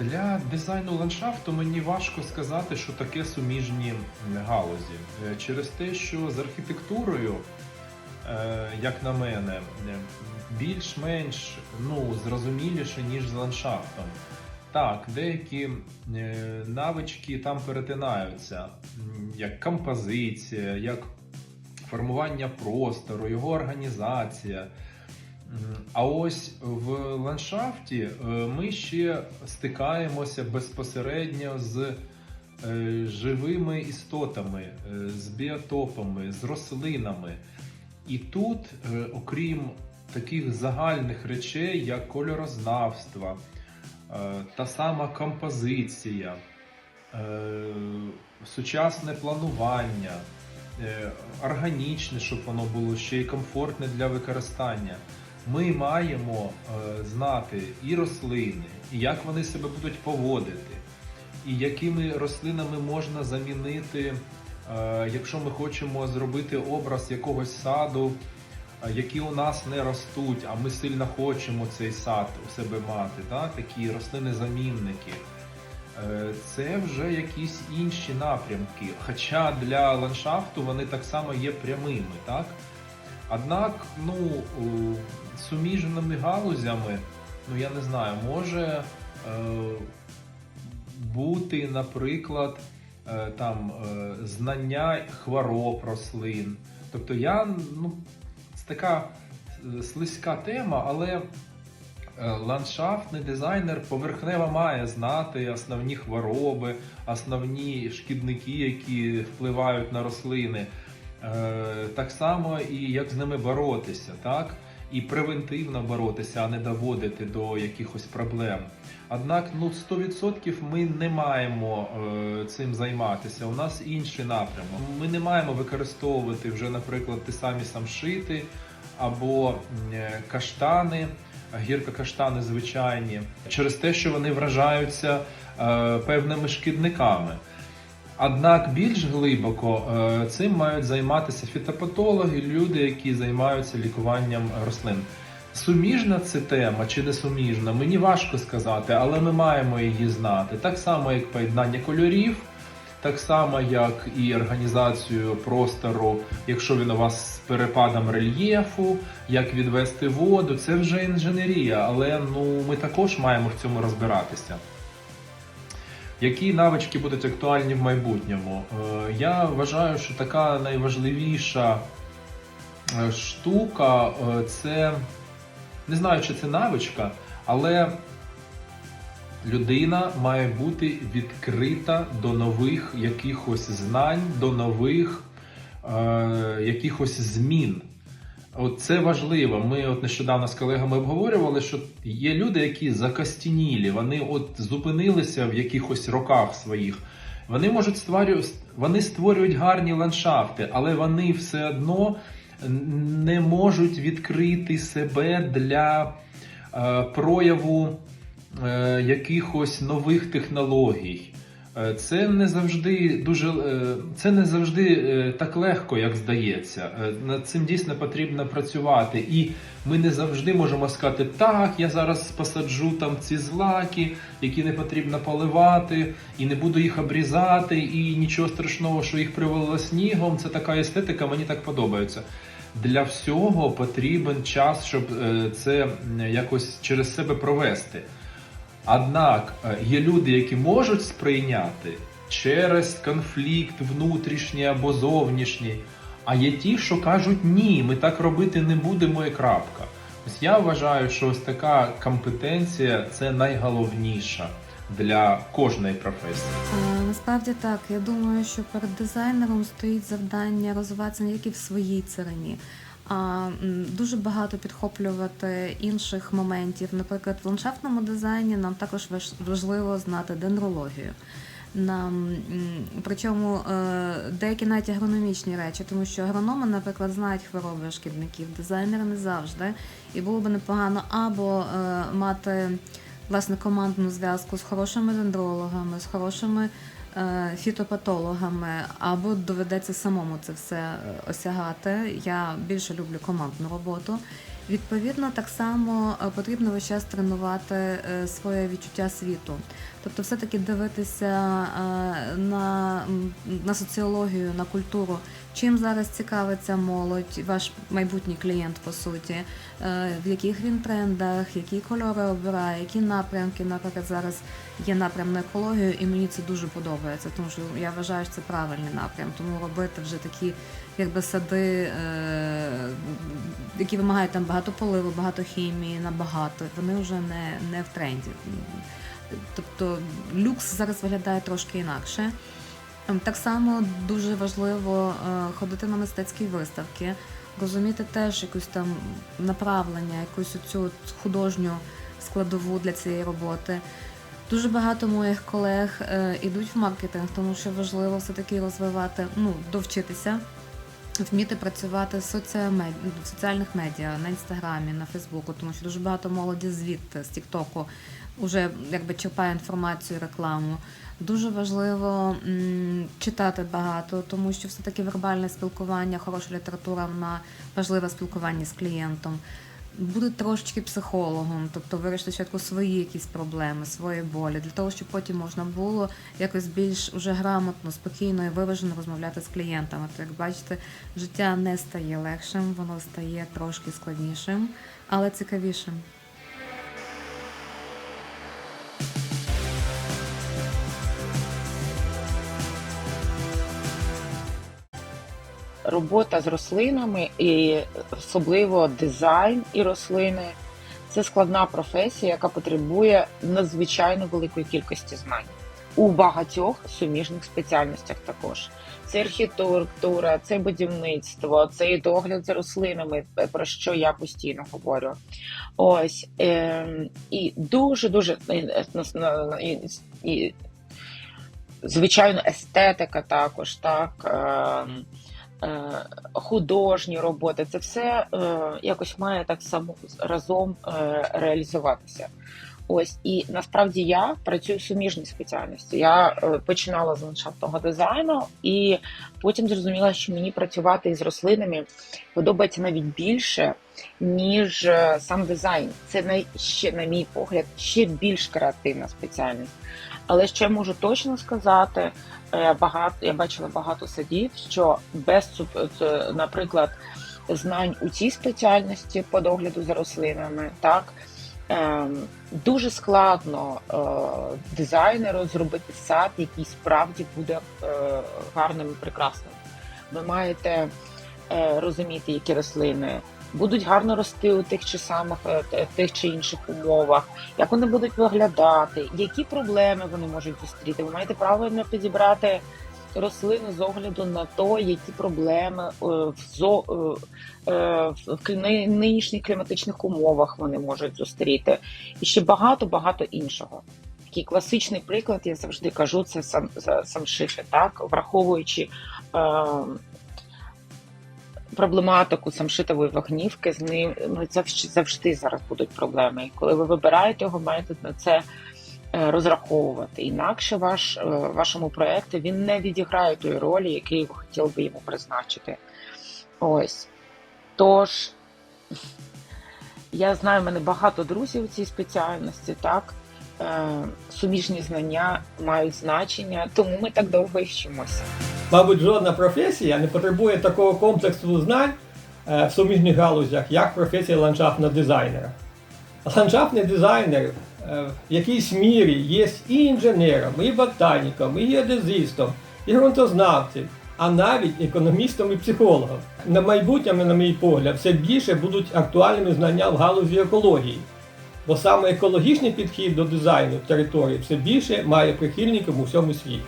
Для дизайну ландшафту мені важко сказати, що таке суміжні галузі. Е, Через те, що з архітектурою, е, як на мене, е, більш-менш ну, зрозуміліше, ніж з ландшафтом. Так, деякі навички там перетинаються, як композиція, як формування простору, його організація. А ось в ландшафті е, ми ще стикаємося безпосередньо з е, живими істотами, е, з біотопами, з рослинами. І тут, окрім таких загальних речей, як кольорознавство, та сама композиція, сучасне планування, органічне, щоб воно було ще й комфортне для використання. Ми маємо е, знати і рослини, і як вони себе будуть поводити, і якими рослинами можна замінити, е, якщо ми хочемо зробити образ якогось саду, е, які у нас не ростуть, а ми сильно хочемо цей сад у себе мати, да? такі рослини-замінники. Е, Це вже якісь інші напрямки. Хоча для ландшафту вони так само є прямими, так? Однак, ну, суміжними галузями, ну я не знаю, може е, бути, наприклад, е, там знання хвороб рослин. Тобто я, ну, це така слизька тема, але ландшафтний дизайнер поверхнево має знати основні хвороби, основні шкідники, які впливають на рослини. Е, Так само і як з ними боротися, так? І превентивно боротися, а не доводити до якихось проблем. Однак, ну 100% ми не маємо е, цим займатися. У нас інший напрямок. Ми не маємо використовувати вже, наприклад, ті самі самшити або е, каштани, гіркокаштани звичайні, через те, що вони вражаються е, певними шкідниками. Однак більш глибоко е, цим мають займатися фітопатологи, люди, які займаються лікуванням рослин. Суміжна це тема чи не суміжна, мені важко сказати, але ми маємо її знати. Так само, як поєднання кольорів, так само, як і організацію простору, якщо він у вас з перепадом рельєфу, як відвести воду. Це вже інженерія, але ну ми також маємо в цьому розбиратися. Які навички будуть актуальні в майбутньому? Е, Я вважаю, що така найважливіша е, штука е, це не знаю, чи це навичка, але людина має бути відкрита до нових якихось знань, до нових е, якихось змін. От це важливо. Ми от нещодавно з колегами обговорювали, що є люди, які закостінілі, вони от зупинилися в якихось роках своїх. Вони можуть створювати, вони створюють гарні ландшафти, але вони все одно не можуть відкрити себе для е, прояву е, якихось нових технологій. Е, Це не завжди дуже е, це не завжди так легко, як здається. Над цим дійсно потрібно працювати. І ми не завжди можемо сказати, так, я зараз посаджу там ці злаки, які не потрібно поливати, і не буду їх обрізати, і нічого страшного, що їх привело снігом. Це така естетика, мені так подобається. Для всього потрібен час, щоб це якось через себе провести. Однак е, є люди, які можуть сприйняти через конфлікт внутрішній або зовнішній. А є ті, що кажуть, ні, ми так робити не будемо і крапка. Ось я вважаю, що ось така компетенція це найголовніша для кожної професії. Е, Насправді так. Я думаю, що перед дизайнером стоїть завдання розвиватися не тільки в своїй царині, дуже багато підхоплювати інших моментів. Наприклад, в ландшафтному дизайні нам також важ- важливо знати дендрологію. Нам причому е, деякі навіть агрономічні речі, тому що агрономи, наприклад, знають хвороби шкідників, дизайнери не завжди. І було б непогано або е, мати власне командну зв'язку з хорошими дендрологами, з хорошими фітопатологами, або доведеться самому це все е, осягати. Я більше люблю командну роботу. Відповідно, так само е, потрібно весь час тренувати е, своє відчуття світу. Тобто, все-таки дивитися е, на, на соціологію, на культуру, чим зараз цікавиться молодь, ваш майбутній клієнт, по суті, в яких він трендах, які кольори обирає, які напрямки. Наприклад, зараз є напрям на екологію, і мені це дуже подобається, тому що я вважаю, що це правильний напрям. Тому робити вже такі якби сади, які вимагають там багато поливу, багато хімії, набагато, вони вже не, не в тренді. Тобто люкс зараз виглядає трошки інакше. Ем, Так само дуже важливо е, ходити на мистецькі виставки, розуміти теж якусь там направлення, якусь цю художню складову для цієї роботи. Дуже багато моїх колег е, ідуть в маркетинг, тому що важливо все-таки розвивати, ну, довчитися, вміти працювати в соціомед... в соціальних медіа, на інстаграмі, на Фейсбуку, тому що дуже багато молоді звідти, з Тіктоку, вже якби черпає інформацію, рекламу. Дуже важливо м, читати багато, тому що все-таки вербальне спілкування, хороша література, вона важливе спілкування з клієнтом. Бути трошечки психологом, тобто вирішити спочатку свої якісь проблеми, свої болі, для того, щоб потім можна було якось більш уже грамотно, спокійно і виважено розмовляти з клієнтами. То як бачите, життя не стає легшим, воно стає трошки складнішим, але цікавішим. Робота з рослинами і особливо дизайн і рослини це складна професія, яка потребує надзвичайно великої кількості знань у багатьох суміжних спеціальностях. Також це архітектура, це будівництво, це і догляд за рослинами, про що я постійно говорю. Ось е, і дуже дуже і, і, звичайно, естетика також так. Е, художні роботи, це все е, якось має так само разом е, реалізуватися. Ось і насправді я працюю в суміжній спеціальності. Я починала з ландшафтного дизайну, і потім зрозуміла, що мені працювати із рослинами подобається навіть більше, ніж сам дизайн. Це най, ще, на мій погляд, ще більш креативна спеціальність. Але ще можу точно сказати, багато я бачила багато садів, що без наприклад, знань у цій спеціальності по догляду за рослинами, так дуже складно дизайнеру зробити сад, який справді буде гарним і прекрасним. Ви маєте розуміти, які рослини будуть гарно рости у тих чи самих тих чи інших умовах, як вони будуть виглядати, які проблеми вони можуть зустріти. Ви маєте правильно підібрати рослини з огляду на те, які проблеми в зо в нинішніх кліматичних умовах вони можуть зустріти, і ще багато багато іншого. Такий класичний приклад, я завжди кажу, це сам самшити, так враховуючи проблематику самшитової вогнівки, з ним ну, завжди, завжди зараз будуть проблеми. І коли ви вибираєте його, маєте на це е, розраховувати. Інакше ваш, е, вашому проєкту він не відіграє тої ролі, яку ви хотіли би йому призначити. Ось. Тож, я знаю, в мене багато друзів у цій спеціальності, так. Е, суміжні знання мають значення, тому ми так довго і вчимося. Мабуть, жодна професія не потребує такого комплексу знань е, в суміжних галузях, як професія ландшафтного дизайнера. Ландшафтний дизайнер е, в якійсь мірі є і інженером, і ботаніком, і геодезистом, і ґрунтознавцем, а навіть економістом і психологом. На майбутньому, на мій погляд, все більше будуть актуальними знання в галузі екології. Бо саме екологічний підхід до дизайну території все більше має прихильників у всьому світі.